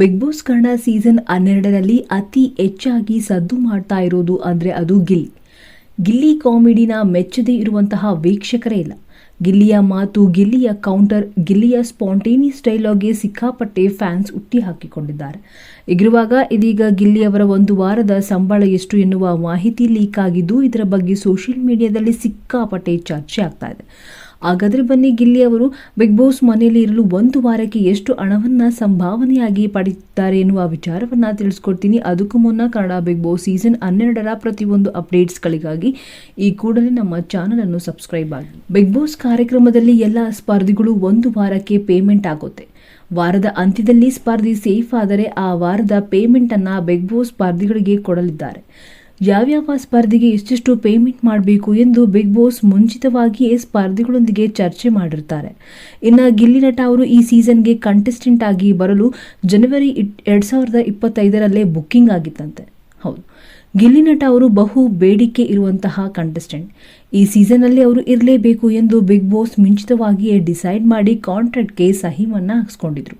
Big boss Kannada season ಹನ್ನೆರಡರಲ್ಲಿ ಅತಿ ಹೆಚ್ಚಾಗಿ ಸದ್ದು ಮಾಡ್ತಾ ಇರೋದು ಅಂದರೆ ಅದು ಗಿಲ್ಲಿ. ಗಿಲ್ಲಿ ಕಾಮಿಡಿನ ಮೆಚ್ಚದೇ ಇರುವಂತಹ ವೀಕ್ಷಕರೇ ಇಲ್ಲ. ಗಿಲ್ಲಿಯ ಮಾತು, ಗಿಲ್ಲಿಯ ಕೌಂಟರ್ ಗಿಲ್ಲಿಯ ಸ್ಪಾಂಟೇನಿ ಡೈಲಾಗ್ಗೆ ಸಿಕ್ಕಾಪಟ್ಟೆ ಫ್ಯಾನ್ಸ್ ಹುಟ್ಟಿ ಹಾಕಿಕೊಂಡಿದ್ದಾರೆ. ಈಗಿರುವಾಗ ಇದೀಗ ಗಿಲ್ಲಿಯವರ ಒಂದು ವಾರದ ಸಂಬಳ ಎಷ್ಟು ಎನ್ನುವ ಮಾಹಿತಿ ಲೀಕ್ ಆಗಿದ್ದು, ಇದರ ಬಗ್ಗೆ ಸೋಷಿಯಲ್ ಮೀಡಿಯಾದಲ್ಲಿ ಸಿಕ್ಕಾಪಟ್ಟೆ ಚರ್ಚೆ ಆಗ್ತಾ ಇದೆ. ಹಾಗಾದ್ರೆ ಬನ್ನಿ, ಗಿಲ್ಲಿ ಅವರು ಬಿಗ್ ಬಾಸ್ ಮನೆಯಲ್ಲಿ ಇರಲು ಒಂದು ವಾರಕ್ಕೆ ಎಷ್ಟು ಹಣವನ್ನ ಸಂಭಾವನೆಯಾಗಿ ಪಡೆಯುತ್ತಾರೆ ಎನ್ನುವ ವಿಚಾರವನ್ನ ತಿಳಿಸ್ಕೊಡ್ತೀನಿ. ಅದಕ್ಕೂ ಮುನ್ನ ಕನ್ನಡ ಬಿಗ್ ಬಾಸ್ ಸೀಸನ್ ಹನ್ನೆರಡರ ಪ್ರತಿಯೊಂದು ಅಪ್ಡೇಟ್ಸ್ಗಳಿಗಾಗಿ ಈ ಕೂಡಲೇ ನಮ್ಮ ಚಾನಲ್ ಅನ್ನು ಸಬ್ಸ್ಕ್ರೈಬ್ ಆಗಿ. ಬಿಗ್ ಬಾಸ್ ಕಾರ್ಯಕ್ರಮದಲ್ಲಿ ಎಲ್ಲ ಸ್ಪರ್ಧಿಗಳು ಒಂದು ವಾರಕ್ಕೆ ಪೇಮೆಂಟ್ ಆಗುತ್ತೆ. ವಾರದ ಅಂತ್ಯದಲ್ಲಿ ಸ್ಪರ್ಧಿ ಸೇಫ್ ಆದರೆ ಆ ವಾರದ ಪೇಮೆಂಟ್ ಅನ್ನ ಬಿಗ್ ಬಾಸ್ ಸ್ಪರ್ಧಿಗಳಿಗೆ ಕೊಡಲಿದ್ದಾರೆ. ಯಾವ್ಯಾವ ಸ್ಪರ್ಧೆಗೆ ಎಷ್ಟೆಷ್ಟು ಪೇಮೆಂಟ್ ಮಾಡಬೇಕು ಎಂದು ಬಿಗ್ ಬಾಸ್ ಮುಂಚಿತವಾಗಿಯೇ ಸ್ಪರ್ಧಿಗಳೊಂದಿಗೆ ಚರ್ಚೆ ಮಾಡಿರ್ತಾರೆ. ಇನ್ನು ಗಿಲ್ಲಿ ನಟ ಅವರು ಈ ಸೀಸನ್ಗೆ ಕಂಟೆಸ್ಟೆಂಟ್ ಆಗಿ ಬರಲು ಜನವರಿ ಎರಡು ಸಾವಿರದ ಇಪ್ಪತ್ತೈದರಲ್ಲೇ ಬುಕ್ಕಿಂಗ್ ಆಗಿತ್ತಂತೆ. ಹೌದು. ಗಿಲ್ಲಿ ನಟ ಅವರು ಬಹು ಬೇಡಿಕೆ ಇರುವಂತಹ ಕಂಟೆಸ್ಟೆಂಟ್ ಈ ಸೀಸನ್ನಲ್ಲಿ ಅವರು ಇರಲೇಬೇಕು ಎಂದು ಬಿಗ್ ಬಾಸ್ ಮುಂಚಿತವಾಗಿಯೇ ಡಿಸೈಡ್ ಮಾಡಿ ಕಾಂಟ್ರಾಕ್ಟ್ಗೆ ಸಹಿಮನ್ನ ಹಾಕ್ಸ್ಕೊಂಡಿದ್ರು.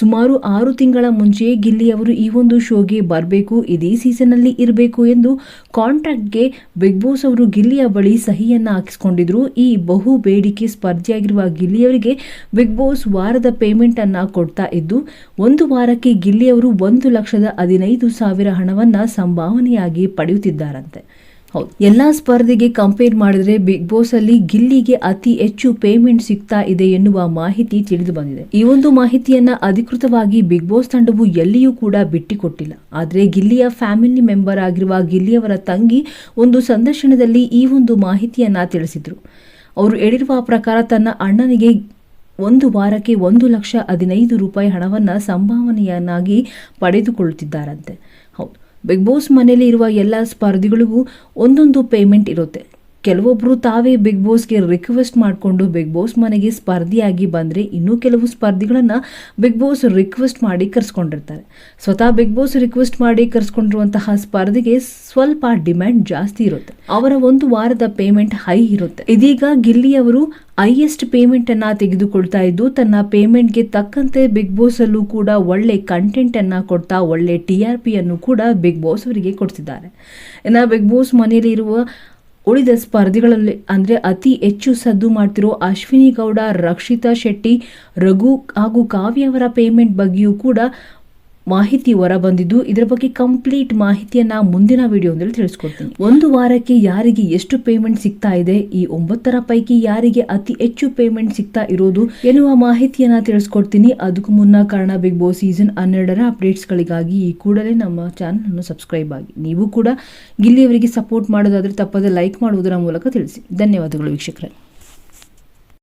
ಸುಮಾರು ಆರು ತಿಂಗಳ ಮುಂಚೆಯೇ ಗಿಲ್ಲಿ ಅವರು ಈ ಒಂದು ಶೋಗೆ ಬರಬೇಕು, ಇದೇ ಸೀಸನ್ನಲ್ಲಿ ಇರಬೇಕು ಎಂದು ಕಾಂಟ್ರಾಕ್ಟ್ಗೆ ಬಿಗ್ ಬಾಸ್ ಅವರು ಗಿಲ್ಲಿಯ ಬಳಿ ಸಹಿಯನ್ನು ಹಾಕಿಸ್ಕೊಂಡಿದ್ರು. ಈ ಬಹು ಬೇಡಿಕೆ ಸ್ಪರ್ಧೆಯಾಗಿರುವ ಗಿಲ್ಲಿಯವರಿಗೆ ಬಿಗ್ ಬಾಸ್ ವಾರದ ಪೇಮೆಂಟ್ ಅನ್ನ ಕೊಡ್ತಾ ಇದ್ದು, ಒಂದು ವಾರಕ್ಕೆ ಗಿಲ್ಲಿಯವರು ಒಂದು ಲಕ್ಷದ ಹದಿನೈದು ಸಾವಿರ ಹಣವನ್ನು ಸಂಭಾವನೆಯಾಗಿ ಪಡೆಯುತ್ತಿದ್ದಾರಂತೆ. ಹೌದು. ಎಲ್ಲಾ ಸ್ಪರ್ಧೆಗೆ ಕಂಪೇರ್ ಮಾಡಿದ್ರೆ ಬಿಗ್ ಬಾಸ್ ಅಲ್ಲಿ ಗಿಲ್ಲಿಗೆ ಅತಿ ಹೆಚ್ಚು ಪೇಮೆಂಟ್ ಸಿಗ್ತಾ ಇದೆ ಎನ್ನುವ ಮಾಹಿತಿ ತಿಳಿದು ಬಂದಿದೆ. ಈ ಒಂದು ಮಾಹಿತಿಯನ್ನ ಅಧಿಕೃತವಾಗಿ ಬಿಗ್ ಬಾಸ್ ತಂಡವು ಎಲ್ಲಿಯೂ ಕೂಡ ಬಿಟ್ಟಿಕೊಟ್ಟಿಲ್ಲ. ಆದ್ರೆ ಗಿಲ್ಲಿಯ ಫ್ಯಾಮಿಲಿ ಮೆಂಬರ್ ಆಗಿರುವ ಗಿಲ್ಲಿಯವರ ತಂಗಿ ಒಂದು ಸಂದರ್ಶನದಲ್ಲಿ ಈ ಒಂದು ಮಾಹಿತಿಯನ್ನ ತಿಳಿಸಿದ್ರು. ಅವರು ಹೇಳಿರುವ ಪ್ರಕಾರ ತನ್ನ ಅಣ್ಣನಿಗೆ ಒಂದು ವಾರಕ್ಕೆ ಒಂದು ಲಕ್ಷ ಹದಿನೈದು ರೂಪಾಯಿ ಹಣವನ್ನು ಸಂಭಾವನೆಯನ್ನಾಗಿ ಪಡೆದುಕೊಳ್ಳುತ್ತಿದ್ದಾರಂತೆ. ಹೌದು. ಬಿಗ್ ಬಾಸ್ ಮನೆಯಲ್ಲಿ ಇರುವ ಎಲ್ಲ ಸ್ಪರ್ಧಿಗಳಿಗೂ ಒಂದೊಂದು ಪೇಮೆಂಟ್ ಇರುತ್ತೆ. ಕೆಲವೊಬ್ಬರು ತಾವೇ ಬಿಗ್ ಬಾಸ್ಗೆ ರಿಕ್ವೆಸ್ಟ್ ಮಾಡಿಕೊಂಡು ಬಿಗ್ ಬಾಸ್ ಮನೆಗೆ ಸ್ಪರ್ಧಿಯಾಗಿ ಬಂದರೆ ಇನ್ನೂ ಕೆಲವು ಸ್ಪರ್ಧಿಗಳನ್ನು ಬಿಗ್ ಬಾಸ್ ರಿಕ್ವೆಸ್ಟ್ ಮಾಡಿ ಕರೆಸ್ಕೊಂಡಿರ್ತಾರೆ. ಸ್ವತಃ ಬಿಗ್ ಬಾಸ್ ರಿಕ್ವೆಸ್ಟ್ ಮಾಡಿ ಕರೆಸ್ಕೊಂಡಿರುವಂತಹ ಸ್ಪರ್ಧೆಗೆ ಸ್ವಲ್ಪ ಡಿಮ್ಯಾಂಡ್ ಜಾಸ್ತಿ ಇರುತ್ತೆ. ಅವರ ಒಂದು ವಾರದ ಪೇಮೆಂಟ್ ಹೈ ಇರುತ್ತೆ. ಇದೀಗ ಗಿಲ್ಲಿಯವರು ಹೈಯೆಸ್ಟ್ ಪೇಮೆಂಟ್ ಅನ್ನ ತೆಗೆದುಕೊಳ್ತಾ ಇದ್ದು, ತನ್ನ ಪೇಮೆಂಟ್ಗೆ ತಕ್ಕಂತೆ ಬಿಗ್ ಬಾಸಲ್ಲೂ ಕೂಡ ಒಳ್ಳೆ ಕಂಟೆಂಟ್ ಅನ್ನ ಕೊಡ್ತಾ, ಒಳ್ಳೆ ಟಿ ಆರ್ ಪಿಯನ್ನು ಕೂಡ ಬಿಗ್ ಬಾಸ್ ಅವರಿಗೆ ಕೊಡ್ತಿದ್ದಾರೆ. ಇನ್ನು ಬಿಗ್ ಬಾಸ್ ಮನೆಯಲ್ಲಿ ಇರುವ ಉಳಿದ ಸ್ಪರ್ಧಿಗಳಲ್ಲಿ ಅಂದರೆ ಅತಿ ಹೆಚ್ಚು ಸದ್ದು ಮಾಡ್ತಿರೋ ಅಶ್ವಿನಿ ಗೌಡ, ರಕ್ಷಿತಾ ಶೆಟ್ಟಿ, ರಘು ಹಾಗೂ ಕಾವ್ಯ ಅವರ ಪೇಮೆಂಟ್ ಬಗ್ಗೆಯೂ ಕೂಡ ಮಾಹಿತಿ ಹೊರ ಬಂದಿದ್ದು ಇದರ ಬಗ್ಗೆ ಕಂಪ್ಲೀಟ್ ಮಾಹಿತಿಯನ್ನ ಮುಂದಿನ ವಿಡಿಯೋದಲ್ಲಿ ತಿಳಿಸ್ಕೊಡ್ತೀನಿ. ಒಂದು ವಾರಕ್ಕೆ ಯಾರಿಗೆ ಎಷ್ಟು ಪೇಮೆಂಟ್ ಸಿಗ್ತಾ ಇದೆ? ಈ ಒಂಬತ್ತರ ಪೈಕಿ ಯಾರಿಗೆ ಅತಿ ಹೆಚ್ಚು ಪೇಮೆಂಟ್ ಸಿಗ್ತಾ ಇರೋದು ಎನ್ನುವ ಮಾಹಿತಿಯನ್ನ ತಿಳಿಸ್ಕೊಡ್ತೀನಿ. ಅದಕ್ಕೂ ಮುನ್ನ ಕಾರಣ ಬಿಗ್ ಬಾಸ್ ಸೀಸನ್ ಹನ್ನೆರಡರ ಅಪ್ಡೇಟ್ಸ್ಗಳಿಗಾಗಿ ಈ ಕೂಡಲೇ ನಮ್ಮ ಚಾನಲ್ ಅನ್ನು ಸಬ್ಸ್ಕ್ರೈಬ್ ಆಗಿ. ನೀವು ಕೂಡ ಗಿಲ್ಲಿಯವರಿಗೆ ಸಪೋರ್ಟ್ ಮಾಡೋದಾದ್ರೆ ತಪ್ಪದೆ ಲೈಕ್ ಮಾಡುವುದರ ಮೂಲಕ ತಿಳಿಸಿ. ಧನ್ಯವಾದಗಳು ವೀಕ್ಷಕರೇ.